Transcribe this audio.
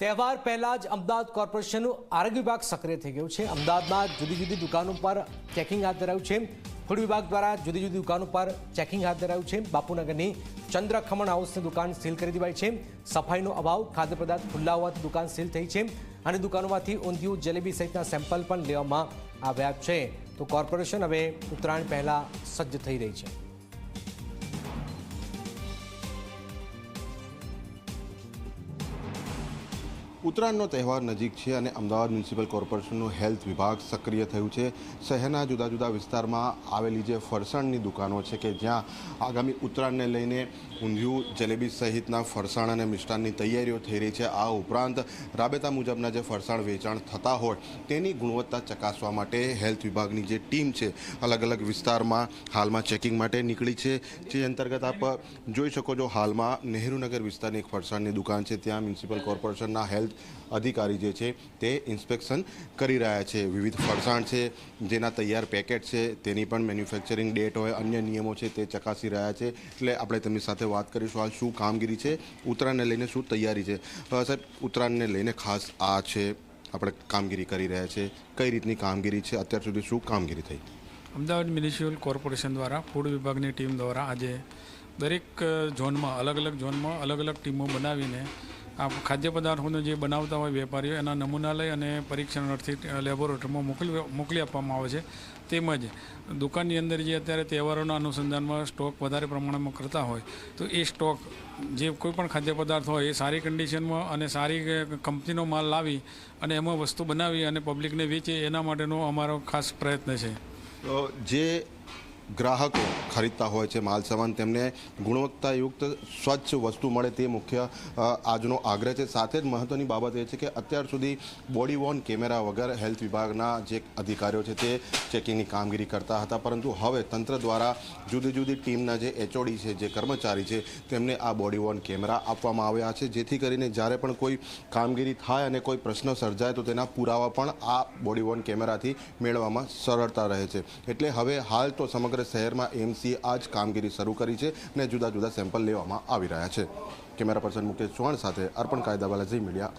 તહેવાર પહેલા જ અમદાવાદ કોર્પોરેશનનું આરોગ્ય વિભાગ સક્રિય થઈ ગયું છે. અમદાવાદમાં જુદી જુદી દુકાનો પર ચેકિંગ હાથ ધરાયું છે. ફૂડ વિભાગ દ્વારા જુદી જુદી દુકાનો પર ચેકિંગ હાથ ધરાયું છે. બાપુનગરની ચંદ્ર ખમણ હાઉસની દુકાન સીલ કરી દેવાઈ છે. સફાઈનો અભાવ, ખાદ્ય પદાર્થ ખુલ્લા હોવાથી દુકાન સીલ થઈ છે. અને દુકાનોમાંથી ઊંધિયું, જલેબી સહિતના સેમ્પલ પણ લેવામાં આવ્યા છે. તો કોર્પોરેશન હવે ઉત્તરાયણ પહેલાં સજ્જ થઈ રહી છે. ઉત્તરાયણનો તહેવાર નજીક છે અને અમદાવાદ મ્યુનિસિપલ કોર્પોરેશનનું હેલ્થ વિભાગ સક્રિય થયું છે. શહેરના જુદા જુદા વિસ્તારમાં આવેલી જે ફરસાણની દુકાનો છે કે જ્યાં આગામી ઉત્તરાયણને લઈને ઊંધિયું, જલેબી સહિતના ફરસાણ અને મિષ્ટાનની તૈયારીઓ થઈ રહી છે. આ ઉપરાંત રાબેતા મુજબના જે ફરસાણ વેચાણ થતા હોય તેની ગુણવત્તા ચકાસવા માટે હેલ્થ વિભાગની જે ટીમ છે અલગ અલગ વિસ્તારમાં હાલમાં ચેકિંગ માટે નીકળી છે. જે અંતર્ગત આપ જોઈ શકો છો, હાલમાં નહેરુનગર વિસ્તારની એક ફરસાણની દુકાન છે. ત્યાં મ્યુનિસિપલ કોર્પોરેશનના હેલ્થ અધિકારી જે છે તે ઇન્સ્પેક્શન કરી રહ્યા છે. વિવિધ ફરસાણ છે, જેના તૈયાર પેકેટ છે, તેની પણ મેન્યુફેક્ચરિંગ ડેટ હોય, અન્ય નિયમો છે તે ચકાસી રહ્યા છે. એટલે આપણે તેમની સાથે વાત કરીશું હાલ શું કામગીરી છે, ઉત્તરાયણને લઈને શું તૈયારી છે. સાહેબ, ઉત્તરાયણને લઈને ખાસ આ છે, આપણે કામગીરી કરી રહ્યા છે. કઈ રીતની કામગીરી છે, અત્યાર સુધી શું કામગીરી થઈ? અમદાવાદ મ્યુનિસિપલ કોર્પોરેશન દ્વારા ફૂડ વિભાગની ટીમ દ્વારા આજે દરેક ઝોનમાં અલગ અલગ ઝોનમાં અલગ અલગ ટીમો બનાવીને આ ખાદ્ય પદાર્થોને જે બનાવતા હોય વેપારીઓ, એના નમૂના લઈ અને પરીક્ષણ અર્થે લેબોરેટરીમાં મોકલી મોકલી આપવામાં આવે છે. તેમજ દુકાનની અંદર જે અત્યારે તહેવારોના અનુસંધાનમાં સ્ટોક વધારે પ્રમાણમાં કરતા હોય, તો એ સ્ટોક જે કોઈ પણ ખાદ્ય પદાર્થ હોય, એ સારી કન્ડિશનમાં અને સારી કંપનીનો માલ લાવી અને એમાં વસ્તુ બનાવી અને પબ્લિકને વેચે, એના માટેનો અમારો ખાસ પ્રયત્ન છે. તો જે ગ્રાહકો ખરીદતા હોય છે માલ સામાન તેમને ગુણવત્તાયુક્ત સ્વચ્છ વસ્તુ મળે તે મુખ્ય આજનો આગ્રહ છે. સાથે જ મહત્વની બાબત એ છે કે અત્યાર સુધી બોડી વોર્ન કેમેરા વગર હેલ્થ વિભાગના જે અધિકારીઓ છે તે ચેકિંગની કામગીરી કરતા હતા. પરંતુ હવે તંત્ર દ્વારા જુદી જુદી ટીમના જે એચઓડી છે, જે કર્મચારી છે, તેમને આ બોડી વોર્ન કેમેરા આપવામાં આવ્યા છે. જેથી કરીને જ્યારે પણ કોઈ કામગીરી થાય અને કોઈ પ્રશ્ન સર્જાય તો તેના પુરાવા પણ આ બોડી વોર્ન કેમેરાથી મેળવવામાં સરળતા રહે છે. એટલે હવે હાલ તો સમગ્ર શહેરમાં એમસીએ આ જ કામગીરી શરૂ કરી છે અને જુદા જુદા સેમ્પલ લેવામાં આવી રહ્યા છે. કેમેરા પર્સન મુકેશ ચૌહાણ સાથે અર્પણ કાયદાવાલા ઝી મીડિયા